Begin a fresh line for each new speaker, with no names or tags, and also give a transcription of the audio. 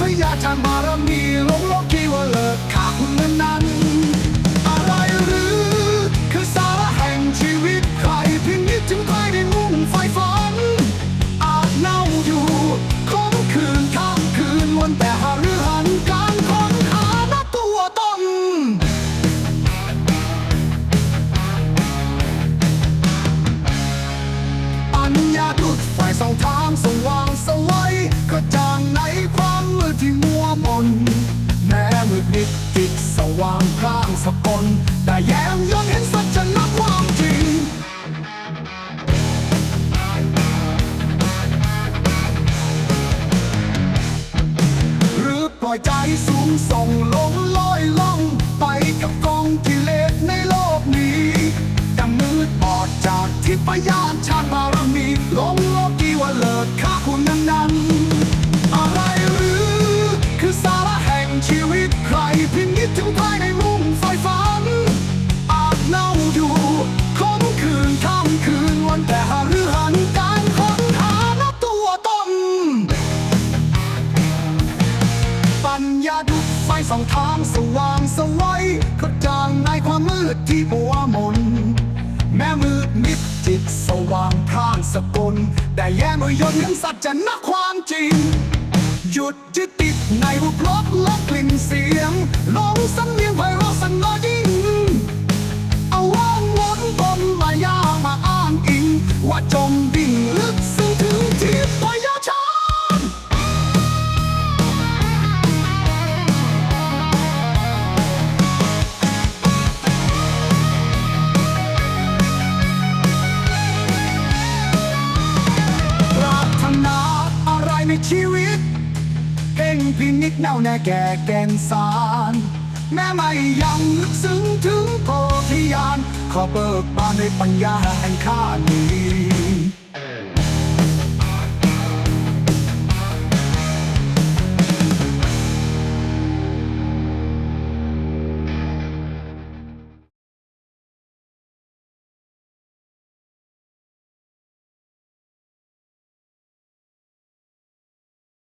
พยาจารบารมีลงโลกีวเลิกขาคุณนั้นางข้างสะกลได้แย้มย้อนเห็นสัจนะความจริง หรือปล่อยใจสูงส่งลงลอยล่องไปกับกองกิเลสในโลกนี้ดำมืดบอดจากทิพยานชาติบารมีลงโลกีว่าเลิศค่าคุณนั้นนั้นอะไรหรือคือสาระแห่งชีวิตใครพินิจถึงภายใน ดุจไฟส่องทางสว่างสวัยกระจ่างในความมืดที่มัวมน แม้มืดมิดจิตสว่างพร่านสกุลแต่แย้มยนต์ยังสัจจะนักความจริง หยุดยึดติดในรูปรสและกลิ่นเสียงลงสำเนียงไพเราะสันนอยิ่งเอาว่างวนบนมายามาอ้างอิง ว่าจมดิ่ง ในชีวิตเพ่งพินิจเน่าแน่แก่แกนสาร แม้ไม่ยังลึกซึ้งถึงโพธิญาณขอเบิกบานในปัญญาแห่งข้านี้